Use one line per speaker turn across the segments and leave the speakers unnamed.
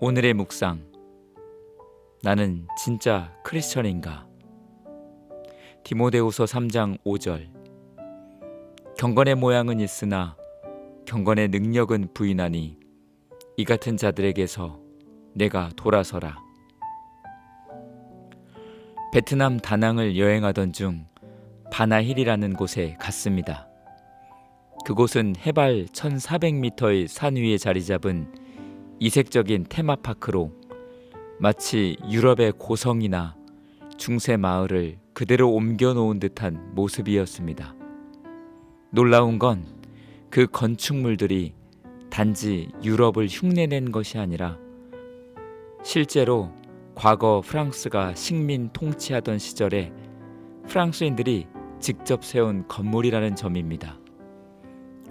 오늘의 묵상. 나는 진짜 크리스천인가? 디모데후서 3장 5절. 경건의 모양은 있으나 경건의 능력은 부인하니 이 같은 자들에게서 내가 돌아서라. 베트남 다낭을 여행하던 중 바나힐이라는 곳에 갔습니다. 그곳은 해발 1400m의 산 위에 자리 잡은 이색적인 테마파크로 마치 유럽의 고성이나 중세 마을을 그대로 옮겨 놓은 듯한 모습이었습니다. 놀라운 건 그 건축물들이 단지 유럽을 흉내낸 것이 아니라 실제로 과거 프랑스가 식민 통치하던 시절에 프랑스인들이 직접 세운 건물이라는 점입니다.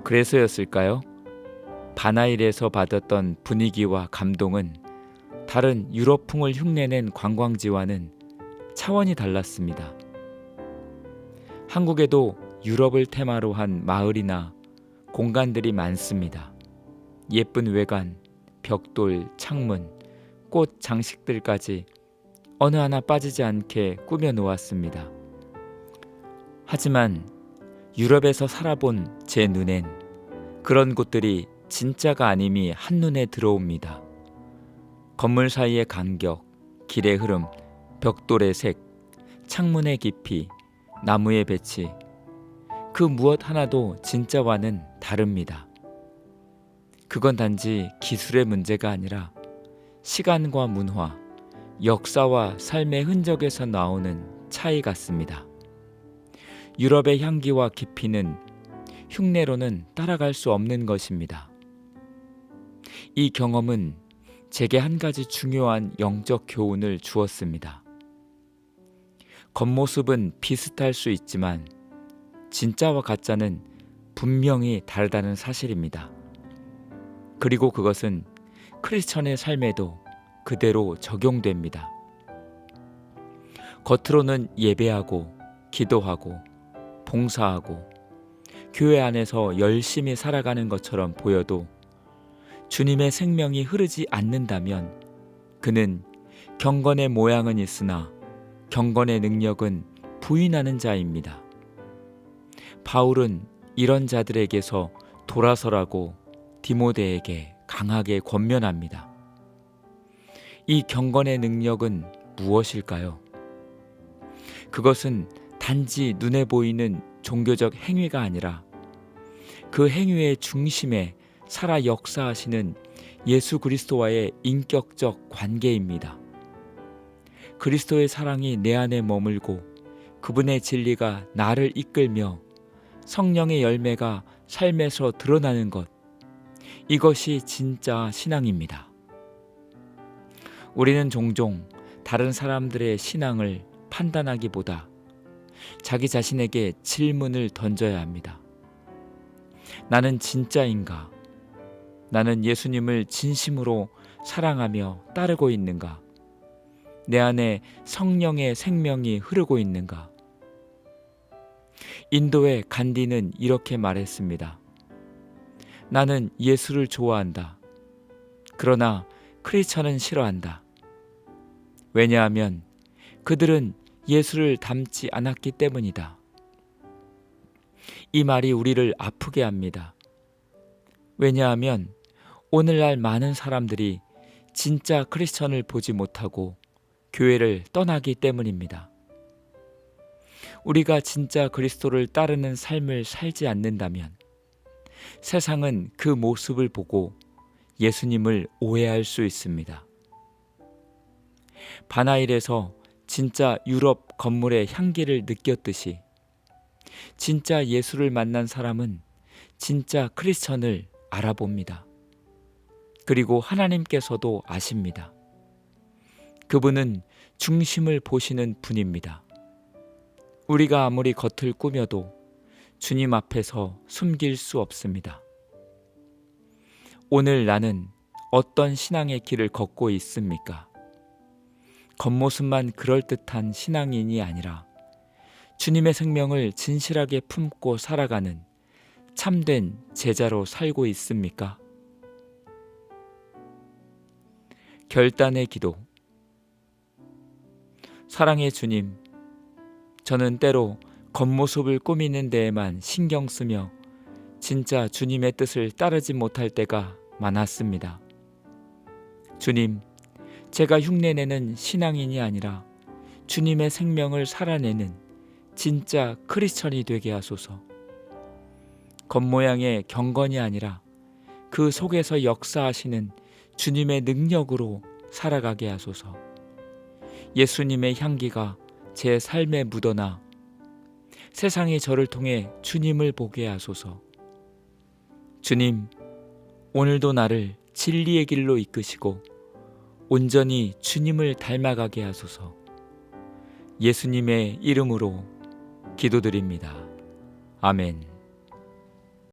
그래서였을까요? 바나일에서 받았던 분위기와 감동은 다른 유럽풍을 흉내낸 관광지와는 차원이 달랐습니다. 한국에도 유럽을 테마로 한 마을이나 공간들이 많습니다. 예쁜 외관, 벽돌, 창문, 꽃 장식들까지 어느 하나 빠지지 않게 꾸며 놓았습니다. 하지만 유럽에서 살아본 제 눈엔 그런 곳들이 진짜가 아님이 한눈에 들어옵니다. 건물 사이의 간격, 길의 흐름, 벽돌의 색, 창문의 깊이, 나무의 배치, 그 무엇 하나도 진짜와는 다릅니다. 그건 단지 기술의 문제가 아니라 시간과 문화, 역사와 삶의 흔적에서 나오는 차이 같습니다. 유럽의 향기와 깊이는 흉내로는 따라갈 수 없는 것입니다. 이 경험은 제게 한 가지 중요한 영적 교훈을 주었습니다. 겉모습은 비슷할 수 있지만 진짜와 가짜는 분명히 다르다는 사실입니다. 그리고 그것은 크리스천의 삶에도 그대로 적용됩니다. 겉으로는 예배하고 기도하고 봉사하고 교회 안에서 열심히 살아가는 것처럼 보여도 주님의 생명이 흐르지 않는다면 그는 경건의 모양은 있으나 경건의 능력은 부인하는 자입니다. 바울은 이런 자들에게서 돌아서라고 디모데에게 강하게 권면합니다. 이 경건의 능력은 무엇일까요? 그것은 단지 눈에 보이는 종교적 행위가 아니라 그 행위의 중심에 살아 역사하시는 예수 그리스도와의 인격적 관계입니다. 그리스도의 사랑이 내 안에 머물고 그분의 진리가 나를 이끌며 성령의 열매가 삶에서 드러나는 것. 이것이 진짜 신앙입니다. 우리는 종종 다른 사람들의 신앙을 판단하기보다 자기 자신에게 질문을 던져야 합니다. 나는 진짜인가? 나는 예수님을 진심으로 사랑하며 따르고 있는가? 내 안에 성령의 생명이 흐르고 있는가? 인도의 간디는 이렇게 말했습니다. 나는 예수를 좋아한다. 그러나 크리스천은 싫어한다. 왜냐하면 그들은 예수를 닮지 않았기 때문이다. 이 말이 우리를 아프게 합니다. 왜냐하면 오늘날 많은 사람들이 진짜 크리스천을 보지 못하고 교회를 떠나기 때문입니다. 우리가 진짜 그리스도를 따르는 삶을 살지 않는다면 세상은 그 모습을 보고 예수님을 오해할 수 있습니다. 바나일에서 진짜 유럽 건물의 향기를 느꼈듯이 진짜 예수를 만난 사람은 진짜 크리스천을 알아봅니다. 그리고 하나님께서도 아십니다. 그분은 중심을 보시는 분입니다. 우리가 아무리 겉을 꾸며도 주님 앞에서 숨길 수 없습니다. 오늘 나는 어떤 신앙의 길을 걷고 있습니까? 겉모습만 그럴듯한 신앙인이 아니라 주님의 생명을 진실하게 품고 살아가는 참된 제자로 살고 있습니까? 결단의 기도. 사랑의 주님, 저는 때로 겉모습을 꾸미는 데에만 신경 쓰며 진짜 주님의 뜻을 따르지 못할 때가 많았습니다. 주님, 제가 흉내내는 신앙인이 아니라 주님의 생명을 살아내는 진짜 크리스천이 되게 하소서. 겉모양의 경건이 아니라 그 속에서 역사하시는 주님의 능력으로 살아가게 하소서. 예수님의 향기가 제 삶에 묻어나 세상이 저를 통해 주님을 보게 하소서. 주님, 오늘도 나를 진리의 길로 이끄시고 온전히 주님을 닮아가게 하소서. 예수님의 이름으로 기도드립니다. 아멘.